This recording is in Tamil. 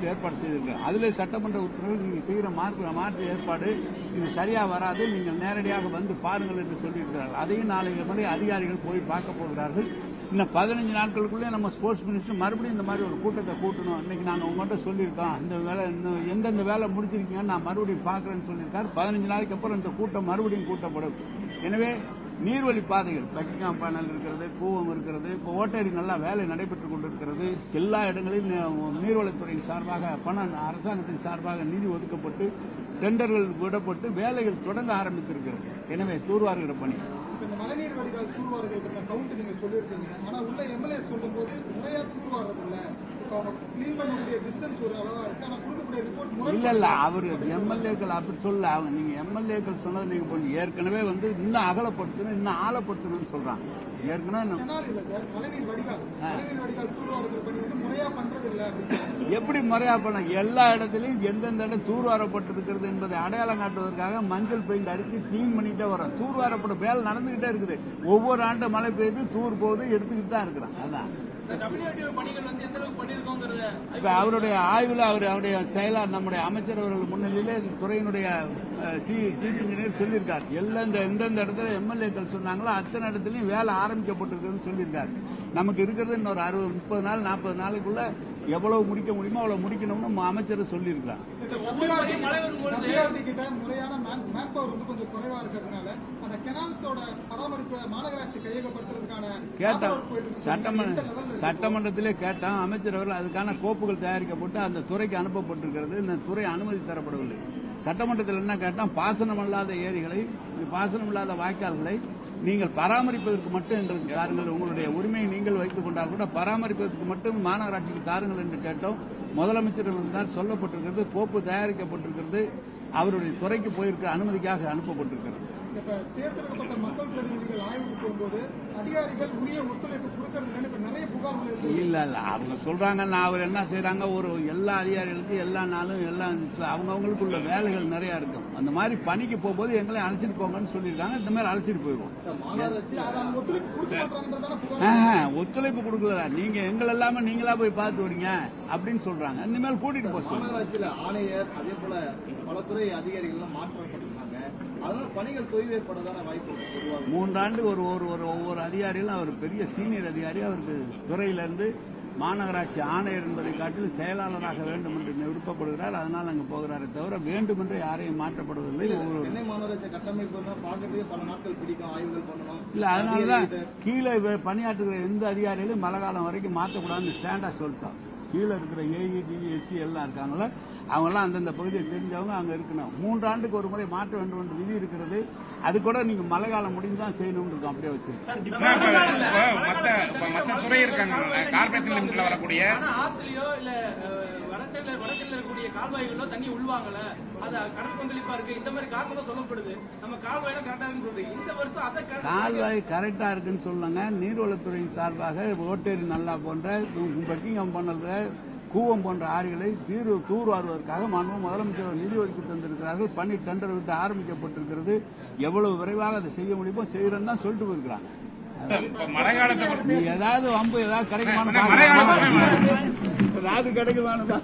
ஏற்பாடு செய்திருக்கிறார். அதுல சட்டமன்ற உறுப்பினர்கள் நீங்க செய்கிற மாற்று மாற்று ஏற்பாடு இது சரியா வராது நீங்கள் நேரடியாக வந்து பாருங்கள் என்று சொல்லியிருக்கிறார்கள் அதையும் நாளைக்கு முறை அதிகாரிகள் போய் பார்க்க போகிறார்கள். இன்னும் பதினஞ்சு நாட்களுக்குள்ளே நம்ம ஸ்போர்ட்ஸ் மினிஸ்டர் மறுபடியும் இந்த மாதிரி ஒரு கூட்டத்தை கூட்டணும். இன்னைக்கு நாங்கள் உங்கள்கிட்ட சொல்லியிருக்கோம். இந்த வேலை இந்த எந்தெந்த வேலை முடிச்சிருக்கீங்கன்னு நான் மறுபடியும் பார்க்குறேன்னு சொல்லியிருக்காரு. பதினஞ்சு நாளைக்கு அப்புறம் இந்த கூட்டம் மறுபடியும் கூட்டப்படும். எனவே நீர்வழி பாதைகள் பக்கிங்காம் பேனல் இருக்கிறது கூவம் இருக்கிறது இப்போ ஓட்டேரி நல்லா வேலை நடைபெற்றுக் கொண்டிருக்கிறது. எல்லா இடங்களிலும் நீர்வளத்துறையின் சார்பாக பணம் அரசாங்கத்தின் சார்பாக நிதி ஒதுக்கப்பட்டு டெண்டர்கள் விடப்பட்டு வேலைகள் தொடங்க ஆரம்பித்திருக்கிறது. எனவே தூர்வாருகிற பணி. மழைநீர் வடிகால் தூர்வாரதுக்கு கவுண்ட் நீங்க சொல்லியிருக்கீங்க. ஆனா உள்ள எம்எல்ஏ சொல்லும் போது இல்ல இல்ல அவர் எம்எல்ஏக்கள் அப்படி சொல்ல அவங்க நீங்க எம்எல்ஏக்கள் சொன்னது நீங்க போய் ஏற்கனவே வந்து இன்னும் அகலப்படுத்தணும் இன்னும் ஆழப்படுத்தணும்னு சொல்றாங்க. ஏற்கனவே எப்படி முறையா பண்ண எல்லா இடத்துலயும் எந்தெந்த இடம் தூர்வாரப்பட்டிருக்கிறது என்பதை அடையாளம் காட்டுவதற்காக மஞ்சள் பெயிண்ட் அடிச்சு கிளீன் பண்ணிட்டே வரோம் தூர்வாரப்பட வேலை நடந்துகிட்டே இருக்குது. ஒவ்வொரு ஆண்டு மழை பெய்து தூர் போகுது எடுத்துக்கிட்டு தான் இருக்கிறான் அதான். இப்ப அவருடைய ஆய்வுல அவர் அவருடைய செயலாளர் நம்முடைய அமைச்சர் அவர்கள் முன்னிலையிலே துறையினுடைய சீஃப் இன்ஜினியர் சொல்லியிருக்கார். எல்லாம் இந்த எந்தெந்த இடத்துல எம்எல்ஏக்கள் சொன்னாங்களோ அத்தனை இடத்துலயும் வேலை ஆரம்பிக்கப்பட்டிருக்குன்னு சொல்லியிருக்காரு. நமக்கு இருக்கிறது இன்னொரு அறுபது முப்பது நாள் நாற்பது நாளுக்குள்ள எவ்வளவு முடிக்க முடியுமோ அவ்வளவு முடிக்கணும்னு அமைச்சர் கிட்ட முறையான மேன் பவர் வந்து கொஞ்சம் குறைவா இருக்கிறதுனால அந்த கெனால்ஸோட பராமரிப்பு மாநகராட்சி கையகப்படுத்துறதுக்கான கேட்டோம் paperwork போயிட்டு இருக்கு. சட்டமன்ற எந்த level ல இருக்கு? சட்டமன்றத்திலே கேட்டோம் அமைச்சர் அவர்கள் அதுக்கான கோப்புகள் தயாரிக்கப்பட்டு அந்த துறைக்கு அனுப்பப்பட்டிருக்கிறது. இந்த துறை அனுமதி தரப்படவில்லை. சட்டமன்றத்தில் என்ன கேட்டோம் பாசனம் இல்லாத ஏரிகளை பாசனம் இல்லாத வாய்க்கால்களை நீங்கள் பராமரிப்பதற்கு மட்டும் எங்களுக்கு தாருங்கள் உங்களுடைய உரிமையை நீங்கள் வைத்துக் கொண்டால் கூட பராமரிப்பதற்கு மட்டும் மாநகராட்சிக்கு தாருங்கள் என்று கேட்டோம். முதலமைச்சர் தான் சொல்லப்பட்டிருக்கிறது கோப்பு தயாரிக்கப்பட்டிருக்கிறது அவருடைய துறைக்கு போயிருக்க அனுமதிக்காக அனுப்பப்பட்டிருக்கிறது. அதிகாரிகள் உரிய ஒத்துழைப்பு கொடுக்கறது இல்லைன்னு இப்ப நிறைய புகார்கள் இருக்கு. இல்ல இல்ல. அவங்க சொல்றாங்க நான் அவர் என்ன செய்யறாங்க ஒரு எல்லா அதிகாரிகளுக்கும் எல்லா நாளும் எல்லாம் அவங்கவுங்களுக்குள்ள வேலைகள் நிறைய இருக்கும். அந்த மாதிரி பணிக்கு போகும்போது எங்களை அழைச்சிட்டு போங்கன்னு சொல்லியிருக்காங்க. இந்த மாதிரி அழைச்சிட்டு போயிடுவோம். ஒத்துழைப்பு கொடுக்கல நீங்க எங்கள் எல்லாமே நீங்களா போய் பார்த்து வரீங்க அப்படின்னு சொல்றாங்க. இனிமேல் கூட்டிட்டு போக மாநகராட்சியில ஆணையர் அதே போல பல துறை அதிகாரிகள் பணிகள் தொய்வு ஏற்படதான வாய்ப்பு மூன்றாண்டு ஒரு ஒரு ஒரு ஒவ்வொரு அதிகாரிகளும் அவர் பெரிய சீனியர் அதிகாரி அவருக்கு துறையிலிருந்து மாநகராட்சி ஆணையர் என்பதை காட்டில் செயலாளராக வேண்டும் என்று விருப்பப்படுகிறார். அதனால் அங்கு போகிறாரே தவிர வேண்டும் என்று யாரையும் மாற்றப்படுவதில்லை. சென்னை மாநகராட்சி கட்டமைப்பு பார்க்கறதுக்கு பல நாட்கள் பிடிக்கும் ஆய்வுகள் பண்ணணும். இல்ல அதனாலதான் கீழே பணியாற்றுகிற எந்த அதிகாரிகளும் மழை காலம் வரைக்கும் மாற்றக்கூடாதுன்னு ஸ்டாண்டா சொல்லிட்டோம் கீழே இருக்கிற ஏஇ டிஎஸ்சி எல்லாம் இருக்காங்களா அவங்கெல்லாம் அந்தந்த பகுதியை தெரிஞ்சவங்க அங்க இருக்கணும். மூன்றாண்டுக்கு ஒரு முறை மாற்ற வேண்டும் என்று விதி இருக்கிறது. அது கூட நீங்க மழை காலம் முடிந்துதான் செய்யணும்னு இருக்கும் அப்படியே இப்ப மத்த துறை இருக்காங்க கார்பரேஷன் லிமிட்ல வரக்கூடிய வடச்சல்ல வடச்சல்ல இருக்கக்கூடிய கால்வாய்களோ தண்ணி உள்வாங்கல அது கடல் கொந்தளிப்பா இருக்கு. இந்த மாதிரி காரணம் தான் சொல்லப்படுது. நம்ம கால்வாயெல்லாம் கரெக்டா இருக்குன்னு சொல்றீங்க. இந்த வருஷம் அதை கால்வாய் கரெக்டா இருக்குன்னு சொல்லுங்க. நீர்வளத்துறையின் சார்பாக ஓட்டேரி நல்லா போன்ற பக்கிங்கம் போன்ற கூவம் போன்ற ஆறுகளை தீர் தூர்வாருவதற்காக மாண்பு முதலமைச்சர் நிதி ஒதுக்கி தந்திருக்கிறார்கள். பணி டெண்டர் விட்டு ஆரம்பிக்கப்பட்டிருக்கிறது. எவ்வளவு விரைவாக அதை செய்ய முடியுமோ செய்யறேன்னு தான் சொல்லிட்டு போயிருக்கிறாங்க. ஏதாவது வம்பு ஏதாவது கிடைக்குமான்னு ஏதாவது கிடைக்குமானதா